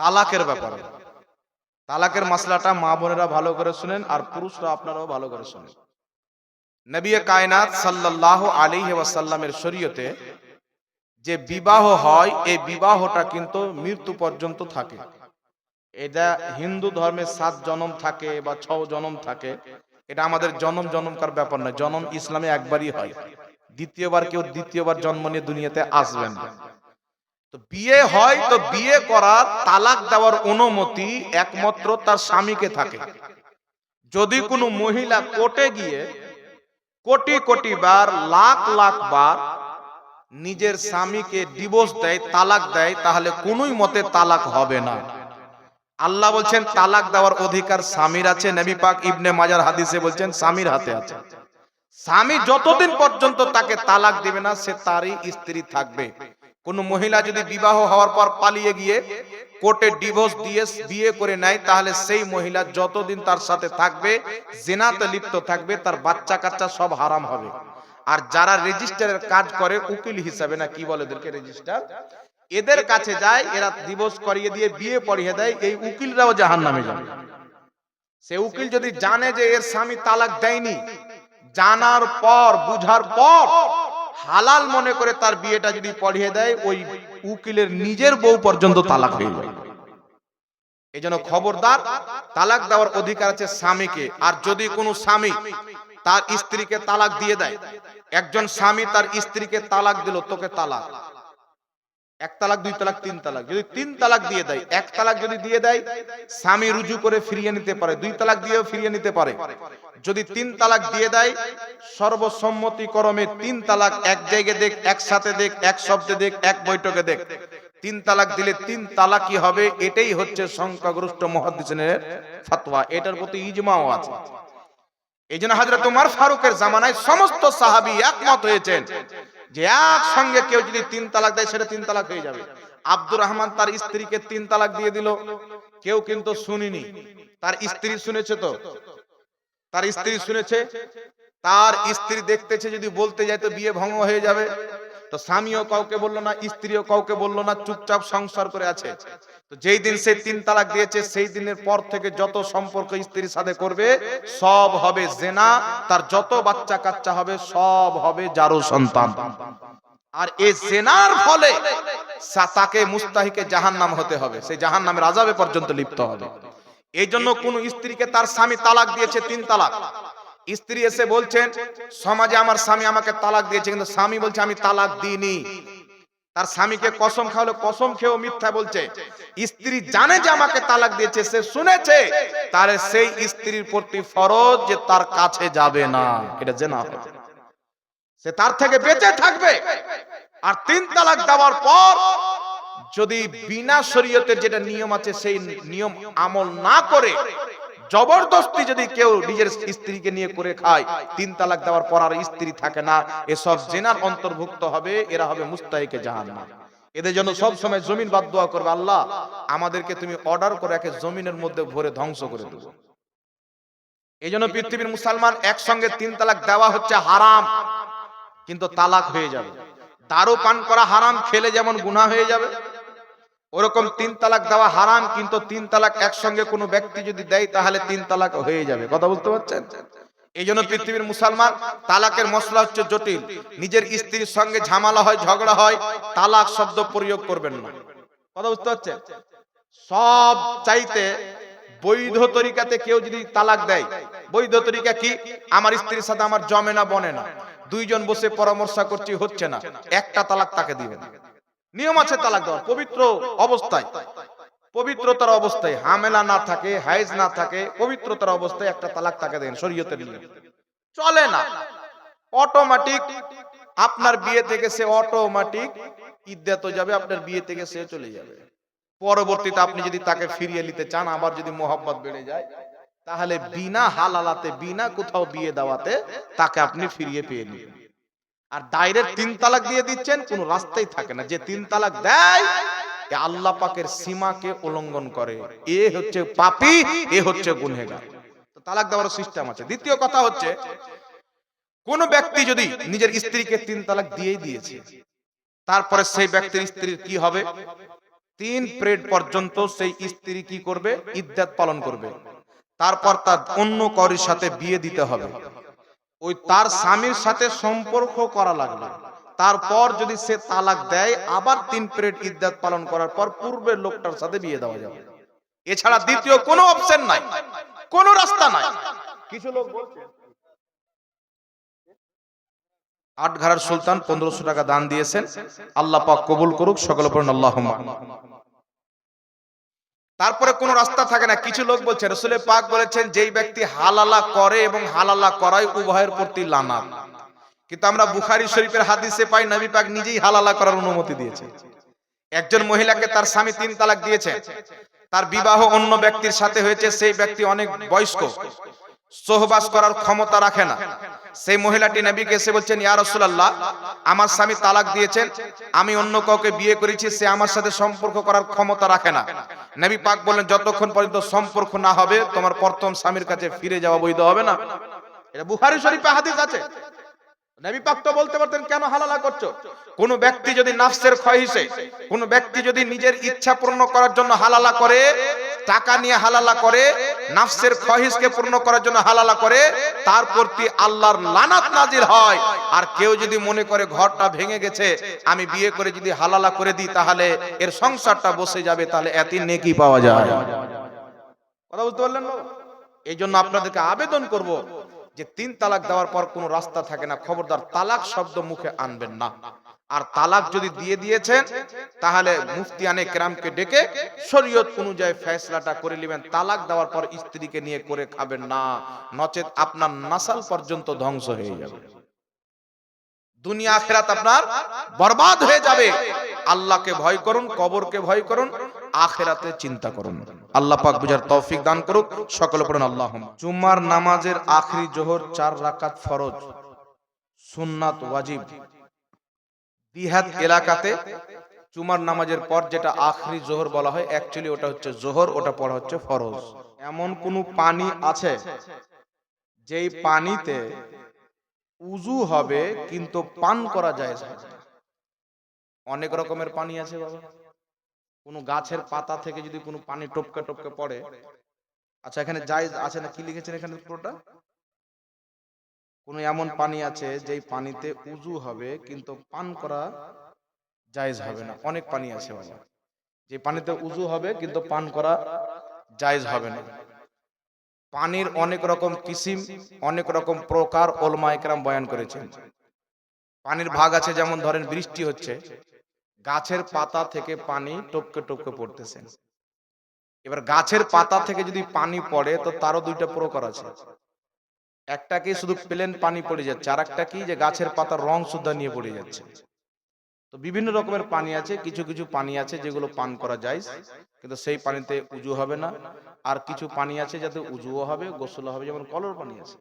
তালাকের ব্যাপারে। তালাকের মাসলাটা মা বোনেরা ভালো করে শুনেন আর পুরুষরা আপনারাও ভালো করে শুনেন। নবী কায়নাত সাল্লাল্লাহু আলাইহি ওয়াসাল্লামের শরীয়তে যে বিবাহ হয়, এই বিবাহটা কিন্তু মৃত্যু পর্যন্ত থাকে। এটা হিন্দু ধর্মে সাত জনম থাকে বা ছ জনম থাকে। এটা আমাদের জনম জনমকার ব্যাপার নয়, জনম ইসলামে একবারই হয়। দ্বিতীয়বার কেউ দ্বিতীয়বার জন্ম নিয়ে দুনিয়াতে আসবেন না। বিয়ে হয় তো বিয়ে করার তালাক দেওয়ার অনুমতি একমাত্র তার স্বামীকে থাকে। যদি কোনো মহিলা কোর্টে গিয়ে কোটি কোটি বার, লাখ লাখ বার নিজের স্বামীকে ডিভোর্স দেয়, তালাক দেয়, তাহলে কোনোই মতে তালাক হবে না। আল্লাহ বলছেন, তালাক দেওয়ার অধিকার স্বামীর আছে। নবী পাক ইবনে মাজার হাদিসে বলছেন, স্বামীর হাতে আছে। স্বামী যতদিন পর্যন্ত তাকে তালাক দিবে না, সে তারই স্ত্রী থাকবে। কোন মহিলা যদি বিবাহ হওয়ার পর পালিয়ে গিয়ে কোর্টে ডিভোর্স দিয়ে বিয়ে করে নেয়, তাহলে সেই মহিলা যতদিন তার সাথে থাকবে, জেনাতে লিপ্ত থাকবে, তার বাচ্চা কাচ্চা সব হারাম হবে। আর যারা রেজিস্টারের কাজ করে, উকিল হিসাবে না, কি বলে এদেরকে রেজিস্টার? এদের কাছে যায়, এরা ডিভোর্স করিয়ে দিয়ে বিয়ে পড়িয়ে দেয়, এই উকিলরাও জাহান নামে যাবে। সে উকিল যদি জানে যে এর স্বামী তালাক দেয়নি, জানার পর, বুঝার পর হালাল মনে করে তার বিয়েটা যদি পড়িয়ে দেয়, ওই উকিলের নিজের বউ পর্যন্ত তালাক হয়ে যায় এই জন্য খবরদার, তালাক দেওয়ার অধিকার আছে স্বামীকে। আর যদি কোনো স্বামী তার স্ত্রীকে তালাক দিয়ে দেয়, একজন স্বামী তার স্ত্রীকে তালাক দিল, তোকে তালাক। এক তালাক, দুই তালাক, তিন তালাক। যদি তিন তালাক দিয়ে দেয়, এক তালাক যদি দিয়ে দেয়, স্বামী রুজু করে ফিরিয়ে নিতে পারে, দুই তালাক দিয়েও ফিরিয়ে নিতে পারে। যদি তিন তালাক দিয়ে দেয় সর্বসম্মতি করমে তিন তালাক এক জায়গায় দেখ, একসাথে দেখ, এক শব্দে দেখ, এক বৈঠকে দেখ। তিন তালাক দিলে তিন তালাকই হবে, এটাই হচ্ছে সংখ্যাগরিষ্ঠ মহাদিসের ফতোয়া। এটার প্রতি ইজমাও আছে। এই জন্য হাজরত উমার ফারুকের জামানায় সমস্ত সাহাবী একমত হয়েছেন। যে একসঙ্গে কেউ যদি তিন তালাক দেয়, সেটা তিন তালাক হয়ে যাবে। আব্দুর রহমান তার স্ত্রীকে তিন তালাক দিয়ে দিল। কেউ কিন্তু শুনিনি। তার স্ত্রী শুনেছে তো? তার স্ত্রী শুনেছে। তার স্ত্রী দেখতেছে, যদি বলতে যায় তো বিয়ে ভঙ্গ হয়ে যাবে। তো স্বামীও কাউকে বলল না, স্ত্রীও কাউকে বলল না, চুপচাপ সংসার করে আছে। তো যেই দিন সে তিন তালাক দিয়েছে, সেই দিনের পর থেকে যত সম্পর্ক স্ত্রীর সাথে করবে, সব হবে জেনা, তার যত বাচ্চা কাচ্চা হবে, সব হবে জারু সন্তান। আর এই জেনার ফলে তাকে মুস্তাহিকে জাহান্নাম হতে হবে, সেই জাহান্নামের আজাবে পর্যন্ত লিপ্ত হবে। এই জন্য কোন স্ত্রীকে তার স্বামী তালাক দিয়েছে, তিন তালাক। স্ত্রী এসে বলছেন, সমাজে আমার স্বামী আমাকে তালাক দিয়েছে, কিন্তু স্বামী বলছে, আমি তালাক দিইনি। তার স্বামীকে কসম খাওয়ালো কসম খেয়েও মিথ্যা বলছে। স্ত্রী জানে যে আমাকে তালাক দিয়েছে সে শুনেছে তাহলে সেই স্ত্রীর প্রতি ফরজ যে তার কাছে যাবে না। এটা জেনা সে তার থেকে বেঁচে থাকবে। আর তিন তালাক দেওয়ার পর যদি বিনা শরীয়তের যেটা নিয়ম আছে সেই নিয়ম আমল না করে জবরদস্তি যদি কেউ নিজের স্ত্রীকে নিয়ে করে খায়, তিন তালাক দেওয়ার পর আর স্ত্রী থাকে না, এসব জেনার অন্তর্ভুক্ত হবে, এরা হবে মুস্তাহিকে জাহান্নাম। এদের জন্য সব সময় জমিন বাদ দোয়া করবে, আল্লাহ, আমাদেরকে তুমি অর্ডার করে একে জমিনের মধ্যে ভরে ধ্বংস করে দেবো। এই জন্য পৃথিবীর মুসলমান একসঙ্গে তিন তালাক দেওয়া হচ্ছে হারাম, কিন্তু তালাক হয়ে যাবে। দারু পান করা হারাম, খেলে যেমন গুনাহ হয়ে যাবে। ওরকম তিন তালাক দেওয়া হারাম কিন্তু তিন তালাক একসঙ্গে কোনো ব্যক্তি যদি দেয় তাহলে তিন তালাক হয়ে যাবে। কথা বুঝতে পারছেন? এই জন্য পৃথিবীর মুসলমান তালাকের মশলা হচ্ছে জটিল। নিজের স্ত্রীর সঙ্গে ঝামেলা হয় ঝগড়া হয় তালাক শব্দ প্রয়োগ করবেন না। কথা বুঝতে পারছেন? সব চাইতে বৈধ তরিকাতে কেউ যদি তালাক দেয় বৈধ তরিকা কি? আমার স্ত্রীর সাথে আমার জমে না বনে না। দুইজন বসে পরামর্শ করছি হচ্ছে না। একটা তালাক তাকে দিবেন। নিয়ম আছে তালাক দেওয়ার, পবিত্র অবস্থায়। পবিত্রতার অবস্থায় হামেলা না থাকে হাইজ না থাকে, পবিত্রতার অবস্থায় একটা তালাক তাকে দেন শরীয়তের নিয়ম। চলে না। অটোমেটিক আপনার বিয়ে থেকে সে অটোমেটিক ইদ্যাত যাবে, আপনার বিয়ে থেকে সে চলে যাবে। পরবর্তীতে আপনি যদি তাকে ফিরিয়ে নিতে চান, আবার যদি মোহাব্বত বেড়ে যায়, তাহলে বিনা হালালাতে, বিনা কোথাও বিয়ে দেওয়াতে তাকে আপনি ফিরিয়ে পেয়ে নেবেন। আর ডাইরেক্ট তিন তালাক দিয়ে দিচ্ছেন কোনো রাস্তাই থাকে না। যে তিন তালাক দেয় আল্লাহ পাকের সীমাকে উল্লঙ্ঘন করে। এ হচ্ছে পাপী এ হচ্ছে গুনহেগার। তালাক দেওয়ার সিস্টেম আছে। দ্বিতীয় কথা হচ্ছে কোন ব্যক্তি যদি নিজের স্ত্রীকে তিন তালাক দিয়েই দিয়েছে তারপরে সেই ব্যক্তির স্ত্রীর কি হবে? তিন প্রেড পর্যন্ত সেই স্ত্রী কি করবে? ইদ্যাত পালন করবে। তারপর তার অন্য করির সাথে বিয়ে দিতে হবে। ওই তার স্বামীর সাথে সম্পর্ক করা লাগল। তারপর যদি সে তালাক দেয় আবার তিন প্রেড ইদ্যাত পালন করার পর পূর্বের লোকটার সাথে বিয়ে দেওয়া যাবে। এছাড়া দ্বিতীয় কোনো অপশন নাই কোনো রাস্তা নাই। কিছু লোক বলছে? আট ঘাড়ার সুলতান পনেরোশো টাকা দান দিয়েছেন। আল্লাহ পাক কবুল করুক সকল পড়েন আল্লাহ তারপরে কোনো রাস্তা থাকে না। কিছু লোক বলছে, রসুলে পাক বলেছেন, যেই ব্যক্তি হালালা করে এবং হালালা করাই উভয়ের প্রতি লানা কিন্তু আমরা বুখারি শরীফের হাদিসে পাই, নবী পাক নিজেই হালালা করার অনুমতি দিয়েছে। একজন মহিলাকে তার স্বামী তিন তালাক দিয়েছে। তার বিবাহ অন্য ব্যক্তির সাথে হয়েছে, সেই ব্যক্তি অনেক বয়স্ক। সহবাস করার ক্ষমতা রাখে না। সেই মহিলাটি নবীকে এসে বলছেন, ইয়া রাসূলুল্লাহ, আমার স্বামী তালাক দিয়েছেন, আমি অন্য কাউকে বিয়ে করেছি, সে আমার সাথে সম্পর্ক করার ক্ষমতা রাখে না। নবী পাক বলেন যতক্ষণ পর্যন্ত সম্পর্ক না হবে, তোমার প্রথম স্বামীর কাছে ফিরে যাওয়া বৈধ হবে না। এটা বুখারী শরীফে হাদিস আছে। নবী পাক তো বলতে পারতেন, কেন হালালা করছ? কোন ব্যক্তি যদি নাফসের খহিসে কোন ব্যক্তি যদি নিজের ইচ্ছা পূর্ণ করার জন্য হালালা করে, টাকা নিয়ে হালালা করে নাফসের খহিসকে পূর্ণ করার জন্য হালালা করে, তার প্রতি আল্লাহর লানাত নাজিল হয়। আর কেউ যদি মনে করে ঘরটা ভেঙে গেছে, আমি বিয়ে করে যদি হালালা করে দিই, তাহলে এর সংসারটা বসে যাবে, তাহলে এত নেকি পাওয়া যায়। কথা বুঝতে পারলেন? এই জন্য আপনাদেরকে আবেদন করব যে তিন তালাক দেওয়ার পর কোনো রাস্তা থাকে না। খবরদার তালাক শব্দ মুখে আনবেন না। আর তালাক যদি দিয়ে দিয়েছেন, তাহলে মুফতিয়ানে কেরামকে ডেকে শরীয়ত অনুযায়ী ফেসলাটা করে নেবেন। তালাক দেওয়ার পর স্ত্রীকে নিয়ে করে খাবেন না। নচেত আপনার নাসাল পর্যন্ত ধ্বংস হয়ে যাবে। দুনিয়া আখেরাত আপনার বরবাদ হয়ে যাবে। আল্লাহকে ভয় করুন, কবরকে ভয় করুন, আখেরাতে চিন্তা করুন। আল্লাহ পাক বুঝার তৌফিক দান করুক। সকলে পড়ুন আল্লাহ জুম্মার নামাজের আখরি জোহর চার রাকাত ফরজ। সুন্নাত ওয়াজিব। দিহাত এলাকাতে জুমার নামাজের পর যেটা আখরি জোহর বলা হয় অ্যাকচুয়ালি ওটা হচ্ছে জোহর, ওটা পড়া হচ্ছে ফরজ। এমন কোন পানি আছে যেই পানিতে উজু হবে কিন্তু পান করা যায় অনেক রকমের পানি আছে বাবা। কোন গাছের পাতা থেকে যদি কোনো পানি টপকে টপকে পড়ে। আচ্ছা এখানে জায়েজ আছে না? কি লিখেছেন এখানে পুরোটা? কোন এমন পানি আছে যেই পানিতে উজু হবে, কিন্তু পান করা জায়েজ হবে না। অনেক পানি আছে যে পানিতে উজু হবে, কিন্তু পান করা জায়েজ হবে না। পানির অনেক রকম কিসিম, অনেক রকম প্রকার ওলমা একরাম বয়ান করেছেন। পানির ভাগ আছে, যেমন ধরেন বৃষ্টি হচ্ছে। গাছের পাতা থেকে পানি টপকে টপকে পড়তেছে। এবার গাছের পাতা থেকে যদি পানি পড়ে, তো তারও দুইটা প্রকার আছে। একটা কি শুধু প্লেন পানি পড়ে যাচ্ছে আর একটা কি? যে গাছের পাতার রং সুদ্ধা নিয়ে পড়ে যাচ্ছে। তো বিভিন্ন রকমের পানি আছে, কিছু কিছু পানি আছে যেগুলো পান করা যায়, কিন্তু সেই পানিতে উজু হবে না। আর কিছু পানি আছে যাতে উজুও হবে গোসল হবে, যেমন কলর পানি আছে।